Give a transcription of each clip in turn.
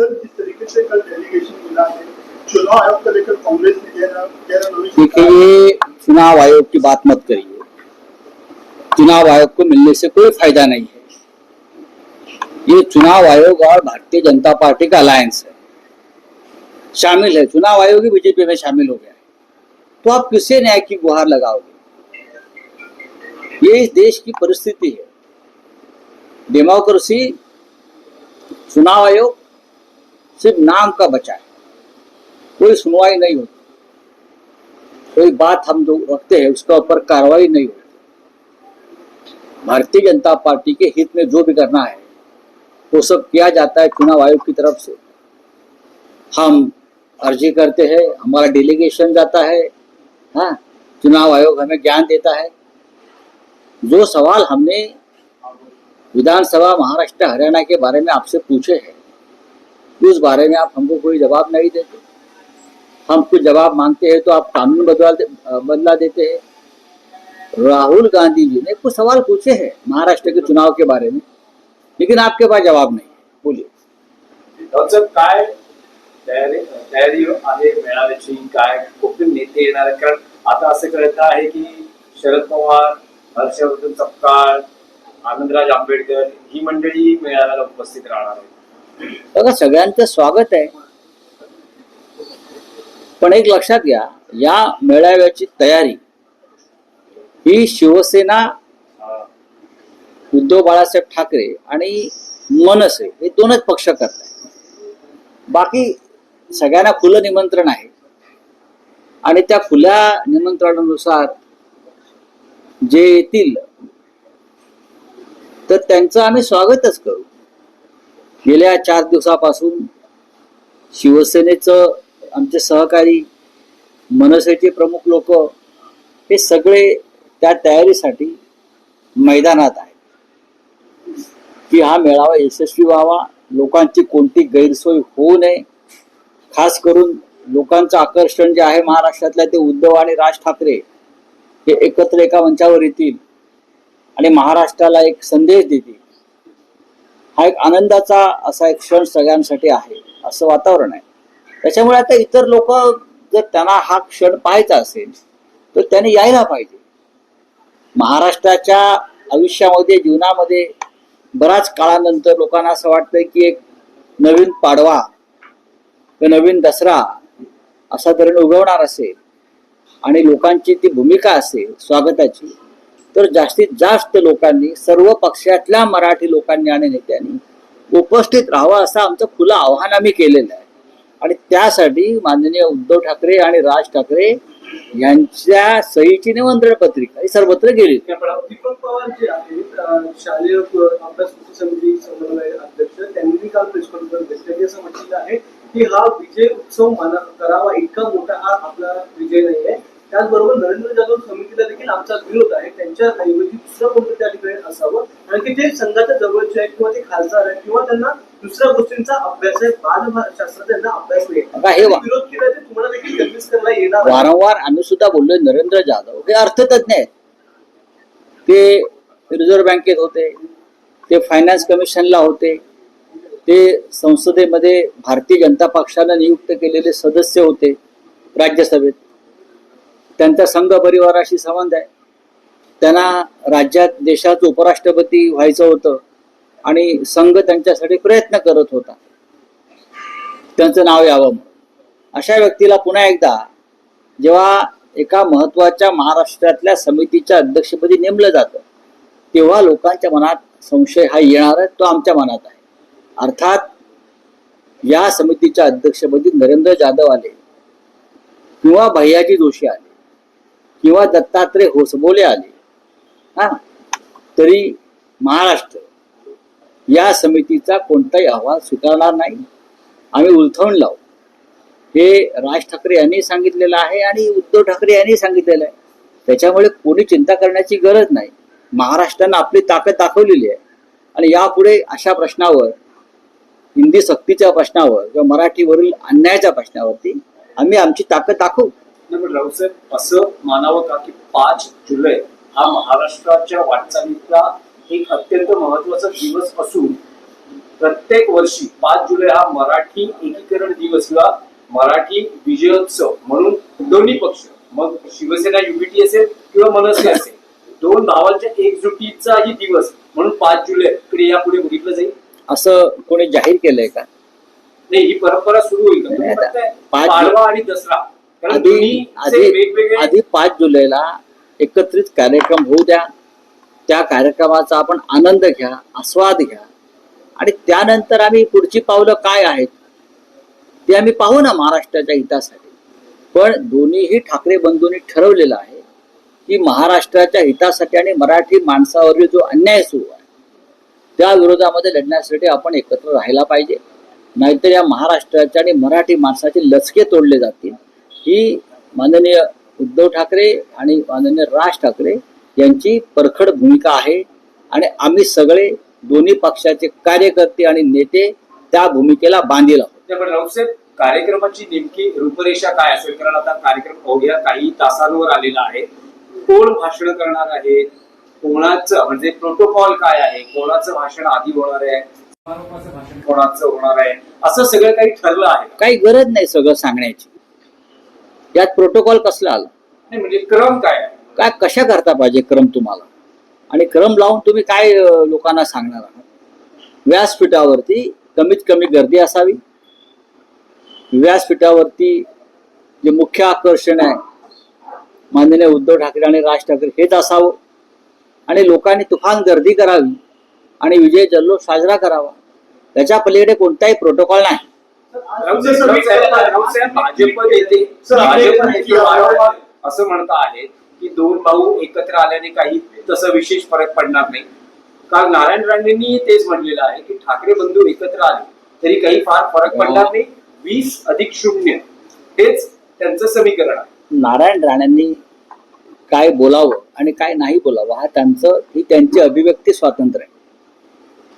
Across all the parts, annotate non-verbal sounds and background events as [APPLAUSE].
मिला है? चुनाव आयोग देखिए, ये चुनाव आयोग की बात मत करिए। चुनाव आयोग को मिलने से कोई फ़ायदा नहीं है। ये चुनाव आयोग और भारतीय जनता पार्टी का अलायंस है। शामिल है। चुनाव आयोग ही बीजेपी में शामिल हो गया है। तो आप किससे न्याय की गुहार लगाओगे? ये इस देश की परिस्थिति है। डेमोक्रेसी, चुनाव आयोग सिर्फ़ नाम का बचा है। कोई सुनवाई नहीं होती। कोई बात हम जो रखते हैं, उसका ऊपर कार्रवाई नहीं होती। भारतीय जनता पार्टी के हित में जो भी करना है, वो सब किया जाता है चुनाव आयोग की तरफ़ से। हम अर्जी करते हैं, हमारा डेलीगेशन जाता है हाँ चुनाव आयोग हमें ज्ञान देता है। जो सवाल हमने विधानसभा महाराष्ट्र हरियाणा के बारे में आपसे पूछे हैं उस बारे में आप हमको कोई जवाब नहीं देते। हम कुछ जवाब मांगते हैं तो आप कानून बदला दे, बदला देते हैं। राहुल गांधी जी ने कुछ सवाल पूछे हैं महाराष्ट्र के चुनाव के बारे में लेकिन आपके पास जवाब नहीं। बोलिए। आहे आता असं कळत आहे की शरद पवार हर्षवर्धन सपकाळ आनंदराज आंबेडकर ही मंडळी मेळाव्याला उपस्थित राहणार आहेत. बघा सगळ्यांचं स्वागत आहे. पण एक लक्षात घ्या या मेळाव्याची तयारी ही शिवसेना उद्धव बाळासाहेब ठाकरे आणि मनसे हे दोनच पक्ष करतात बाकी सगळ्यांना खुलं निमंत्रण आहे. आणि त्या खुल्या निमंत्रणानुसार जे येतील तर त्यांचं आम्ही स्वागतच करू. गेल्या चार दिवसापासून शिवसेनेचं आमचे सहकारी मनसेचे प्रमुख लोक हे सगळे त्या तयारीसाठी मैदानात आहेत. की हा मेळावा यशस्वी व्हावा लोकांची कोणती गैरसोय होऊ नये खास करून लोकांचं आकर्षण जे आहे महाराष्ट्रातल्या ते उद्धव आणि राज ठाकरे हे एकत्र एका मंचावर येतील आणि महाराष्ट्राला एक संदेश देतील. हा एक आनंदाचा असा एक क्षण सगळ्यांसाठी आहे असं वातावरण आहे. त्याच्यामुळे आता इतर लोक जर त्यांना हा क्षण पाहायचा असेल तर त्यांनी यायला पाहिजे. महाराष्ट्राच्या आयुष्यामध्ये जीवनामध्ये बराच काळानंतर लोकांना असं वाटतंय की एक नवीन पाडवा नवीन दसरा असा तऱ्हेने उगवणार असेल आणि लोकांची ती भूमिका असेल स्वागताची. तर जास्तीत जास्त लोकांनी सर्व पक्षातल्या मराठी लोकांनी आणि नेत्यांनी उपस्थित राहावं असं आमचं खुलं आव्हान आम्ही केलेलं आहे. आणि त्यासाठी माननीय उद्धव ठाकरे आणि राज ठाकरे यांच्या सहीची निमंत्रण पत्रिका ही सर्वत्र गेली दीपक पवार जे आहेत शालेय अभ्यास समिती अध्यक्ष त्यांनी काल प्रेस कॉन्फरन्स घेतली. असं म्हटलेलं आहे की हा विजय उत्सव माना करावा इतका मोठा हा आपला विजय नाही आहे त्याचबरोबर नरेंद्र जाधव समितीला देखील आमचा विरोध आहे. त्यांच्या ऐवजी दुसरं कोणतं त्या ठिकाणी असावं? कारण की ते संघाच्या जवळचे आहेत किंवा ते खासदार आहेत किंवा त्यांना दुसऱ्या गोष्टींचा अभ्यास आहे. बालशास्त्र त्यांना अभ्यास नाही. हे विरोध केला ते तुम्हाला देखील कन्व्हिन्स करता येणार. वारंवार आम्ही सुद्धा बोललोय नरेंद्र जाधव. हे अर्थतज्ञ आहेत. ते रिझर्व्ह बँकेत होते. ते फायनान्स कमिशनला होते. ते संसदेमध्ये भारतीय जनता पक्षानं नियुक्त केलेले सदस्य होते राज्यसभेत. त्यांचा संघ परिवाराशी संबंध आहे. त्यांना राज्यात देशाचं उपराष्ट्रपती व्हायचं होतं आणि संघ त्यांच्यासाठी प्रयत्न करत होता. त्यांचं नाव यावं अशा व्यक्तीला पुन्हा एकदा जेव्हा एका महत्त्वाच्या महाराष्ट्रातल्या समितीच्या अध्यक्षपदी नेमलं जातं तेव्हा लोकांच्या मनात संशय हा येणार आहे तो आमच्या मनात आहे. अर्थात या समितीच्या अध्यक्षपदी नरेंद्र जाधव आले किंवा भैयाजी जोशी आले. किंवा दत्तात्रय होसबोले आले. हा? तरी महाराष्ट्र या समितीचा कोणताही अहवाल स्वीकारणार नाही. आम्ही उलथवून लावू. हे राज ठाकरे यांनी सांगितलेलं आहे आणि उद्धव ठाकरे यांनी सांगितलेलं आहे. त्याच्यामुळे कोणी चिंता करण्याची गरज नाही. महाराष्ट्रानं आपली ताकद दाखवलेली आहे. आणि यापुढे अशा प्रश्नावर हिंदी सक्तीच्या प्रश्नावर किंवा मराठीवरील अन्यायाच्या प्रश्नावरती आम्ही आमची ताकद दाखवू. पण राऊसाहेब असं मानावं का की पाच जुलै हा महाराष्ट्राच्या वाटचालीतला एक अत्यंत महत्त्वाचा दिवस असून प्रत्येक वर्षी पाच जुलै हा मराठी एकीकरण दिवस किंवा मराठी विजयोत्सव म्हणून दोन्ही पक्ष मग शिवसेना युबीटी असेल किंवा मनसे असेल दोन भावांच्या एकजुटीचाही दिवस म्हणून पाच जुलै कडे यापुढे बघितलं जाईल. असं कोणी जाहीर केलंय का? नाही ही परंपरा सुरू होईल पाडवा आणि दसरा. आधी आधी आधी पाच जुलैला एकत्रित कार्यक्रम होऊ द्या. त्या कार्यक्रमाचा आपण आनंद घ्या आस्वाद घ्या. आणि त्यानंतर आम्ही पुढची पावलं काय आहेत ते आम्ही पाहू ना महाराष्ट्राच्या हितासाठी. पण दोन्हीही ठाकरे बंधूंनी ठरवलेलं आहे की महाराष्ट्राच्या हितासाठी आणि मराठी माणसावरील जो अन्याय सुरू आहे त्या विरोधामध्ये लढण्यासाठी आपण एकत्र राहायला पाहिजे. नाहीतर या महाराष्ट्राच्या आणि मराठी माणसाचे लचके तोडले जातील. ही माननीय उद्धव ठाकरे आणि माननीय राज ठाकरे यांची परखड भूमिका आहे. आणि आम्ही सगळे दोन्ही पक्षाचे कार्यकर्ते आणि नेते त्या भूमिकेला बांधील आहोत. कार्यक्रमाची नेमकी रूपरेषा काय असेल? कारण आता कार्यक्रम अवघ्या काही तासांवर आलेला आहे. कोण भाषण करणार आहे? कोणाचं म्हणजे प्रोटोकॉल काय आहे? कोणाचं भाषण आधी होणार आहे? समारोपाचं भाषण कोणाचं होणार आहे? असं सगळं काही ठरलं आहे? काही गरज नाही सगळं सांगण्याची. यात प्रोटोकॉल कसला आला? नाही म्हणजे क्रम काय? काय कशा करता पाहिजे क्रम तुम्हाला? आणि क्रम लावून तुम्ही काय लोकांना सांगणार आहात? व्यासपीठावरती कमीत कमी गर्दी असावी. व्यासपीठावरती जे मुख्य आकर्षण आहे माननीय उद्धव ठाकरे आणि राज ठाकरे हेच असावं. आणि लोकांनी तुफान गर्दी करावी आणि विजय जल्लोष साजरा करावा. त्याच्या पलीकडे कोणताही प्रोटोकॉल नाही. भाजप नेते असं म्हणत आहेत की दोन भाऊ एकत्र आल्याने काही तसं विशेष फरक पडणार नाही. काल नारायण राणेंनी तेच म्हणलेलं आहे की ठाकरे बंधू एकत्र आले तरी काही फार फरक पडणार नाही. वीस अधिक शून्य हेच त्यांचं समीकरण आहे. नारायण राणेंनी काय बोलावं आणि काय नाही बोलावं हा त्यांचं ही त्यांची अभिव्यक्ती स्वातंत्र्य आहे.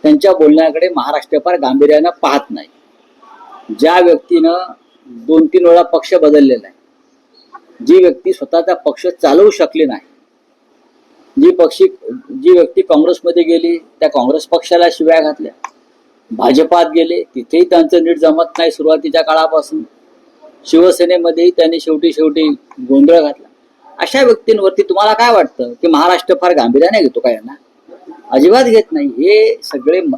त्यांच्या बोलण्याकडे महाराष्ट्र फार गांभीर्यानं पाहत नाही. ज्या व्यक्तीनं दोन तीन वेळा पक्ष बदललेला आहे जी व्यक्ती स्वतःचा पक्ष चालवू शकली नाही जी पक्षी जी व्यक्ती काँग्रेसमध्ये गेली त्या काँग्रेस पक्षाला शिव्या घातल्या भाजपात गेले तिथेही त्यांचं नीट जमत नाही सुरुवातीच्या काळापासून. शिवसेनेमध्येही त्यांनी शेवटी शेवटी गोंधळ घातला. अशा व्यक्तींवरती तुम्हाला काय वाटतं? की महाराष्ट्र फार गांभीर्याने घेतो का यांना? अजिबात घेत नाही. हे सगळे म-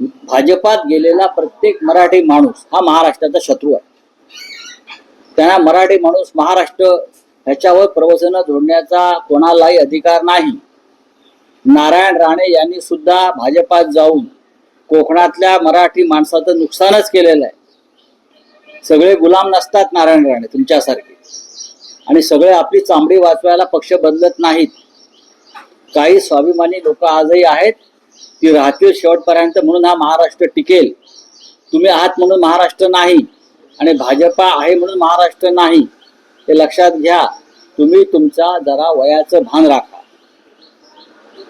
भाजपात गेलेला प्रत्येक मराठी माणूस हा महाराष्ट्राचा शत्रू आहे. त्यांना मराठी माणूस महाराष्ट्र ह्याच्यावर प्रवचनं जोडण्याचा कोणालाही अधिकार नाही. नारायण राणे यांनी सुद्धा भाजपात जाऊन कोकणातल्या मराठी माणसाचं नुकसानच केलेलं आहे. सगळे गुलाम नसतात नारायण राणे तुमच्यासारखे. आणि सगळे आपली चांबडी वाचवायला पक्ष बदलत नाहीत. काही स्वाभिमानी लोक आजही आहेत. ती राहतील शेवटपर्यंत म्हणून हा महाराष्ट्र टिकेल. तुम्ही आहात म्हणून महाराष्ट्र नाही आणि भाजपा आहे म्हणून महाराष्ट्र नाही. हे लक्षात घ्या. तुम्ही तुमचा जरा वयाचं भान राखा.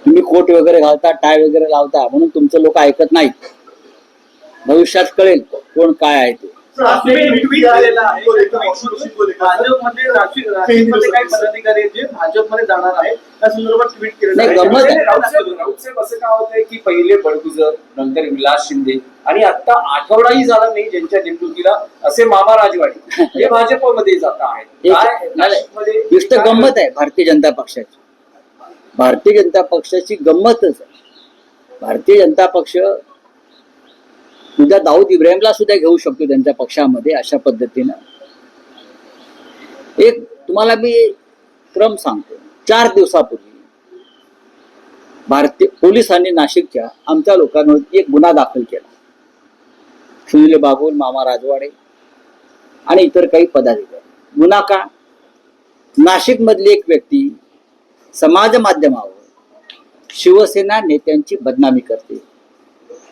तुम्ही कोट वगैरे घालता टाय वगैरे लावता म्हणून तुमचं लोक ऐकत नाहीत. भविष्यात कळेल कोण काय आहे ते. भाजपमध्ये राष्ट्रीय- राष्ट्रीयमध्ये काही पदाधिकारी आहेत जे भाजपमध्ये जाणार आहेत? त्या संदर्भात ट्विट आहे. आहे. राऊतसाहेब असं का होतंय की पहिले बडगुजर नंतर विलास शिंदे आणि आता आठवडाही झाला नाही ज्यांच्या नेतृत्वीला असे मामा राजवाडे. हे भाजपमध्ये जात आहेत. [LAUGHS] नुसतं गंमत आहे भारतीय जनता पक्षाची. भारतीय जनता पक्षाची गंमतच आहे. भारतीय जनता पक्ष उद्या दाऊद इब्राहिमला सुद्धा घेऊ शकतो त्यांच्या पक्षामध्ये अशा पद्धतीनं. एक तुम्हाला मी क्रम सांगतो. चार दिवसापूर्वी भारतीय पोलिसांनी नाशिकच्या आमच्या लोकांवरती एक गुन्हा दाखल केला. सुनील बाबूल मामा राजवाडे आणि इतर काही पदाधिकारी. गुन्हा का? नाशिक मधली एक व्यक्ती समाज माध्यमावर शिवसेना नेत्यांची बदनामी करते.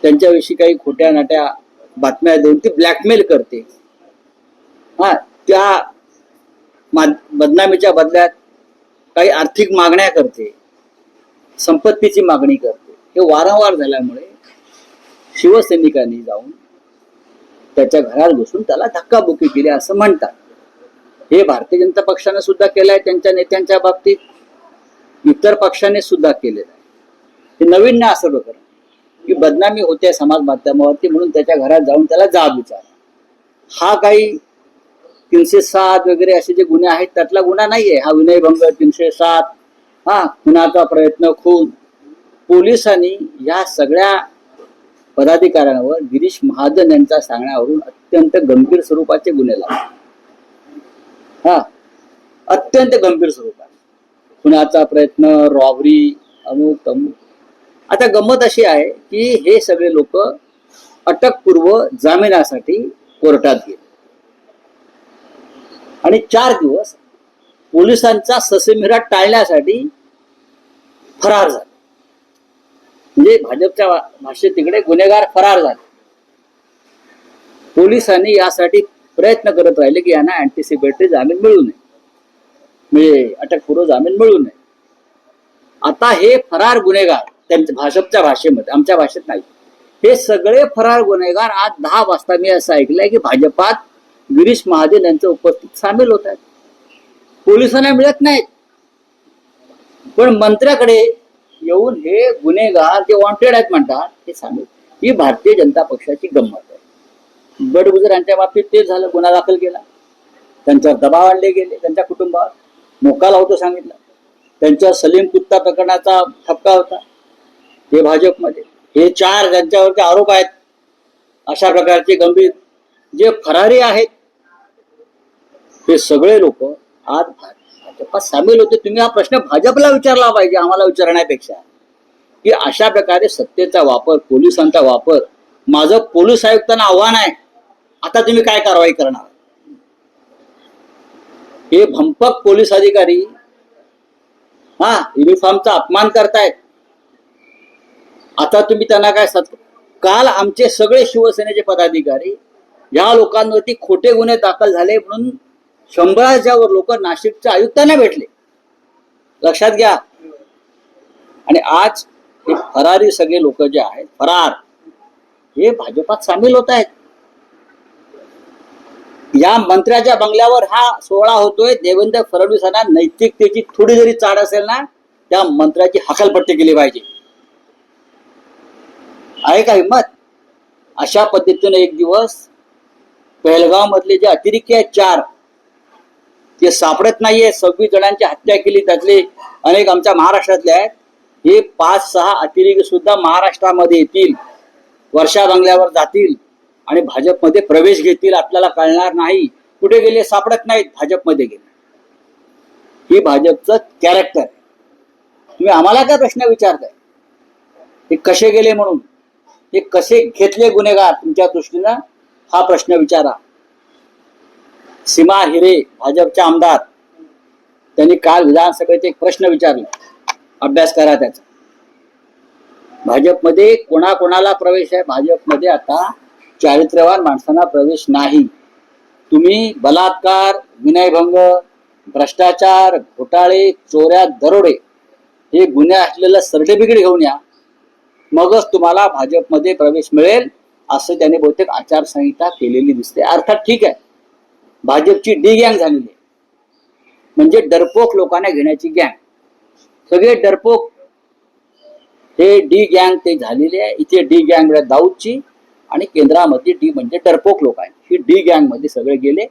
त्यांच्याविषयी काही खोट्या नाट्या बातम्या देऊन ती ब्लॅकमेल करते. हा त्या मा- बदनामीच्या बदल्यात काही आर्थिक मागण्या करते. संपत्तीची मागणी करते. हे वारंवार झाल्यामुळे शिवसैनिकांनी जाऊन त्याच्या घरात घुसून त्याला धक्काबुक्की केली असं म्हणतात. हे भारतीय जनता पक्षाने सुद्धा केलंय त्यांच्या नेत्यांच्या बाबतीत. इतर पक्षाने सुद्धा केलेलं आहे. हे नवीन नाही असं प्रकरण की बदनामी होते समाज माध्यमावरती म्हणून त्याच्या घरात जाऊन त्याला जाब विचार हा काही तीनशे सात वगैरे असे जे गुन्हे आहेत त्यातला गुन्हा नाहीये. हा विनयभंग तीनशे सात. हा खुनाचा प्रयत्न खून पोलिसांनी या सगळ्या पदाधिकाऱ्यांवर गिरीश महाजन यांच्या सांगण्यावरून अत्यंत गंभीर स्वरूपाचे गुन्हे लावले. हा अत्यंत गंभीर स्वरूपात खुनाचा प्रयत्न रॉबरी अमुक अमुक आता गंमत अशी आहे की हे सगळे लोक अटकपूर्व जामिनासाठी कोर्टात गेले. आणि चार दिवस पोलिसांचा ससेमिरा टाळण्यासाठी फरार झाले. म्हणजे भाजपच्या भाषेत तिकडे गुन्हेगार फरार झाले. पोलिसांनी यासाठी प्रयत्न करत राहिले की यांना अँटिसिपेटरी जामीन मिळू नये. म्हणजे अटकपूर्व जामीन मिळू नये. आता हे फरार गुन्हेगार त्यांच्या भाजपच्या भाषेमध्ये आमच्या भाषेत नाही. हे सगळे फरार गुन्हेगार आज दहा वाजता मी असं ऐकलंय की भाजपात गिरीश महाजन यांच्या उपस्थित सामील होत आहेत. पोलिसांना मिळत नाहीत. पण मंत्र्याकडे येऊन हे गुन्हेगार जे वॉन्टेड आहेत म्हणतात ते सामील. ही भारतीय जनता पक्षाची गंमत आहे. बडगुजर यांच्या बाबतीत ते झालं गुन्हा दाखल केला. त्यांच्यावर दबाव आणले गेले त्यांच्या कुटुंबावर. मोका लावतो सांगितलं. त्यांच्या सलीम कुत्ता प्रकरणाचा ठपका होता. ते भाजपमध्ये. हे चार ज्यांच्यावरती आरोप आहेत अशा प्रकारचे गंभीर जे फरारी आहेत ते सगळे लोक आज भाजपात सामील होते. तुम्ही हा प्रश्न भाजपला विचारला पाहिजे आम्हाला विचारण्यापेक्षा. की अशा प्रकारे सत्तेचा वापर पोलिसांचा वापर माझं पोलीस आयुक्तांना आव्हान आहे आता तुम्ही काय कारवाई करणार? हे भंपक पोलीस अधिकारी हा युनिफॉर्मचा अपमान करतायत. आता तुम्ही त्यांना काय सत काल आमचे सगळे शिवसेनेचे पदाधिकारी या लोकांवरती खोटे गुन्हे दाखल झाले म्हणून शंभराच्या वर लोक नाशिकच्या आयुक्तांना भेटले. लक्षात घ्या. आणि आज हे फरारी सगळे लोक जे आहेत फरार हे भाजपात सामील होत आहेत. या मंत्र्याच्या बंगल्यावर हा सोहळा होतोय. देवेंद्र फडणवीसांना नैतिकतेची थोडी जरी चाड असेल ना त्या मंत्र्याची हकालपट्टी केली पाहिजे. आहे का हिंमत? अशा पद्धतीने एक दिवस पहलगाव मधले जे अतिरेकी आहेत चार ते सापडत नाहीये. सव्वीस जणांची हत्या केली त्यातले अनेक आमच्या महाराष्ट्रातले आहेत. हे पाच सहा अतिरेकी सुद्धा महाराष्ट्रामध्ये येतील वर्षा बंगल्यावर जातील आणि भाजपमध्ये प्रवेश घेतील आपल्याला कळणार नाही. कुठे गेले? सापडत नाहीत. भाजपमध्ये गेले. ही भाजपचं कॅरेक्टर तुम्ही आम्हाला काय प्रश्न विचारताय? ते कसे गेले म्हणून? हे कसे घेतले गुन्हेगार तुमच्या दृष्टीनं? हा प्रश्न विचारा. सीमा हिरे भाजपचे आमदार त्यांनी काल विधानसभेत एक प्रश्न विचारला. अभ्यास करा त्याचा. भाजपमध्ये कोणाकोणाला प्रवेश आहे? भाजपमध्ये आता चारित्र्यवान माणसांना प्रवेश नाही. तुम्ही बलात्कार विनयभंग भ्रष्टाचार घोटाळे चोऱ्या दरोडे हे गुन्हे असलेलं सर्टिफिकेट घेऊन या. मगच तुम्हाला भाजपमध्ये प्रवेश मिळेल असं त्याने बहुतेक आचारसंहिता केलेली दिसते. अर्थात ठीक आहे भाजपची डी गँग झालेली आहे. म्हणजे डरपोक लोकांना घेण्याची गँग. सगळे डरपोक हे डी गँग ते झालेले आहे. इथे डी गँग म्हणजे दाऊदची आणि केंद्रामध्ये डी म्हणजे डरपोक लोक आहेत. ही डी गँगमध्ये सगळे गेले.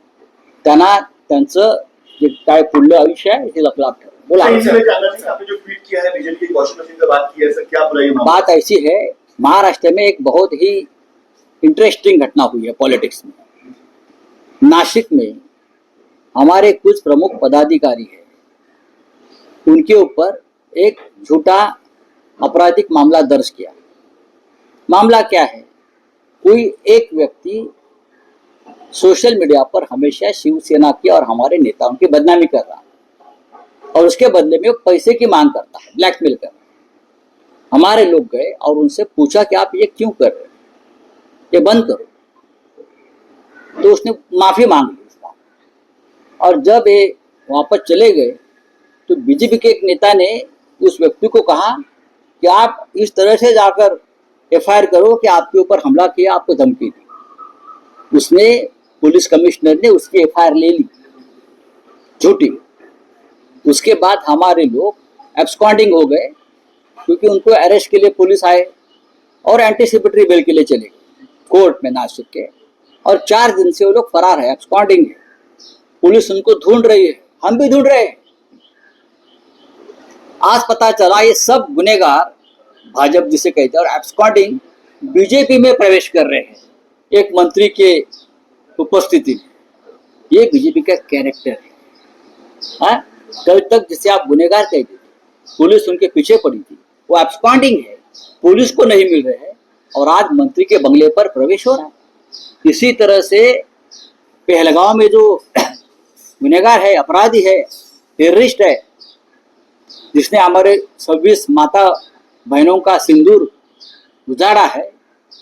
त्यांना त्यांचं जे काय पुढलं आयुष्य आहे हे लपलाप ठेव है का बात की है सर क्या बुरा ये मामला? बात ऐसी है महाराष्ट्र में एक बहुत ही इंटरेस्टिंग घटना हुई है पॉलिटिक्स में। नासिक में हमारे कुछ प्रमुख पदाधिकारी हैं। उनके ऊपर एक झूठा आपराधिक मामला दर्ज किया। मामला क्या है? कोई एक व्यक्ति सोशल मीडिया पर हमेशा शिवसेना की और हमारे नेताओं की बदनामी कर रहा और उसके बदले में वो पैसे की मांग करता है ब्लैकमेल कर हमारे लोग गए और उनसे पूछा कि आप ये क्यों कर रहे ये बंद करो। तो उसने माफ़ी मांग ली बात और जब ये वापस चले गए तो बीजेपी के एक नेता ने उस व्यक्ति को कहा कि आप इस तरह से जाकर एफआईआर करो कि आपके ऊपर हमला किया, आपको धमकी दी। उसने पुलिस कमिश्नर ने उसकी एफ़ ले ली, झूठी। उसके बाद हमारे लोग एब्सकॉन्डिंग हो गए, क्योंकि उनको अरेस्ट के लिए पुलिस आए और एंटीसिपेटरी बेल के लिए चले कोर्ट में नासिक के। और चार दिन से वो लोग फरार है एक्सपॉन्डिंग है। पुलिस उनको ढूंढ रही है, हम भी ढूंढ रहे हैं। आज पता चला ये सब गुनेगार भाजपा जिसे कहते हैं और एब्सकॉन्डिंग बीजेपी में प्रवेश कर रहे हैं, एक मंत्री के उपस्थिति में। ये बीजेपी का कैरेक्टर है। हाँ? कल तक जिसे आप गुनेगार कहते थे, पुलिस उनके पीछे पड़ी थी। वो एब्सकॉन्डिंग है। पुलिस को नहीं मिल रहे हैं और आज मंत्री के बंगले पर प्रवेश हो रहा है। इसी तरह से पहलगांव में जो [CLEARS THROAT] गुनेगार है, अपराधी है टेररिस्ट है, जिसने हमारे छब्बीस माता बहनों का सिंदूर उजाड़ा है,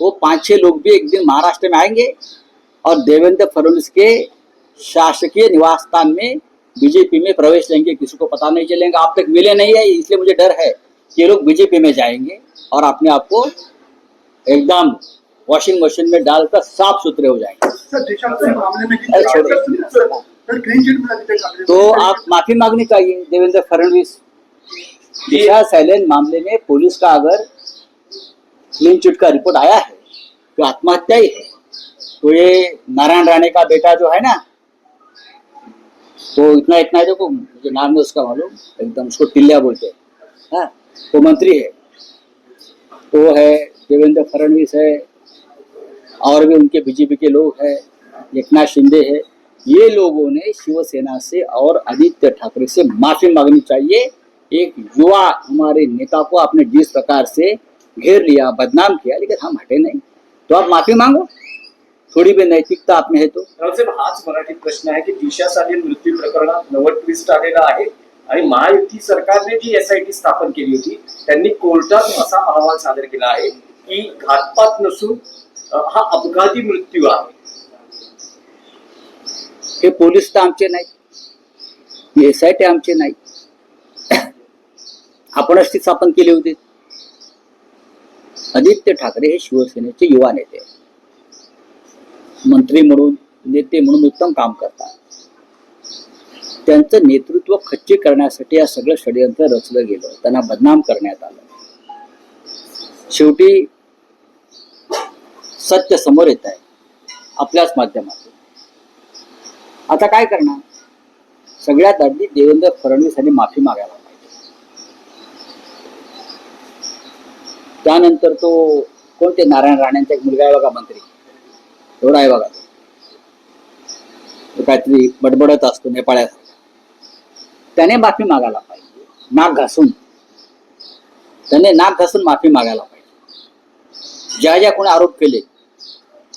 वो पाँच छह लोग भी एक दिन महाराष्ट्र में आएँगे और देवेंद्र फडणवीस के शासकीय निवास स्थान में बीजेपी में प्रवेश लेंगे किसी को पता नहीं चलेगा। आप तक मिले नहीं है इसलिए मुझे डर है कि ये लोग बीजेपी में जाएँगे और अपने आप को एकदम वॉशिंग मशीन में डालकर साफ़ सुथरे हो जाएँगे। तो आप माफ़ी मांगनी चाहिए देवेंद्र फडणवीस। दिशा सैलेन मामले में पुलिस का अगर क्लीन चिट का रिपोर्ट आया है तो आत्महत्या ही है। तो ये नारायण राणे का बेटा जो है ना तो इतना इतना है देखो, मुझे नाम है उसका मालूम, एकदम उसको टिल्लिया बोलते हैं। हाँ वो मंत्री है। वो है देवेंद्र फडणवीस है, और भी उनके बीजेपी के लोग हैं, एकनाथ शिंदे है। ये लोगों ने शिवसेना से और आदित्य ठाकरे से माफ़ी मांगनी चाहिए। एक युवा हमारे नेता को आपने जिस प्रकार से घेर लिया, बदनाम किया, लेकिन हम हटे नहीं। तो आप माफ़ी मांगो। थोडी भी नैतिकता आप में है तो रावसाहेब हाच मराठी प्रश्न आहे की दिशा साली मृत्यू प्रकरणात नवं ट्विस्ट आलेला आहे आणि महायुती सरकारने जी एसआयटी स्थापन केली होती त्यांनी कोर्टात असा अहवाल सादर केला आहे की घातपात नसून हा अपघाती मृत्यू आहे. हे पोलीस तर आमचे नाही एस आय टी आमचे नाही [COUGHS] आपणच ती स्थापन केली होती. आदित्य ठाकरे हे शिवसेनेचे युवा नेते. आहेत. मंत्री म्हणून नेते म्हणून उत्तम काम करतात. त्यांचं नेतृत्व खच्ची करण्यासाठी या सगळं षडयंत्र रचलं गेलं. त्यांना बदनाम करण्यात आलं. शेवटी सत्य समोर येत आहे आपल्याच माध्यमातून. आता काय करणार? सगळ्यात आधी देवेंद्र फडणवीस यांनी माफी मागायला पाहिजे. त्यानंतर तो कोणते नारायण राणेंचा एक मुलगा आहे बघा मंत्री. एवढा आहे बघा. तो. काहीतरी बडबडत असतो नेपाळ्यासारखा त्याने माफी मागायला पाहिजे. नाक घासून. त्याने नाक घासून माफी मागायला पाहिजे. ज्या ज्या कोणी आरोप केले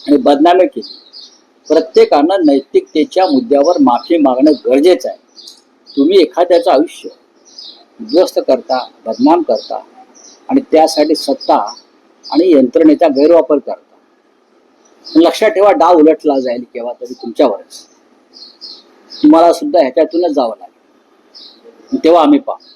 आणि बदनामी केली प्रत्येकानं नैतिकतेच्या मुद्द्यावर माफी मागणं गरजेचं आहे. तुम्ही एखाद्याचं आयुष्य उद्ध्वस्त करता बदनाम करता आणि त्यासाठी सत्ता आणि यंत्रणेचा गैरवापर करता. लक्षात ठेवा डाव उलटला जाईल केव्हा तरी तुमच्यावरच. तुम्हाला सुद्धा ह्याच्यातूनच जावं लागेल. तेव्हा आम्ही पाहू.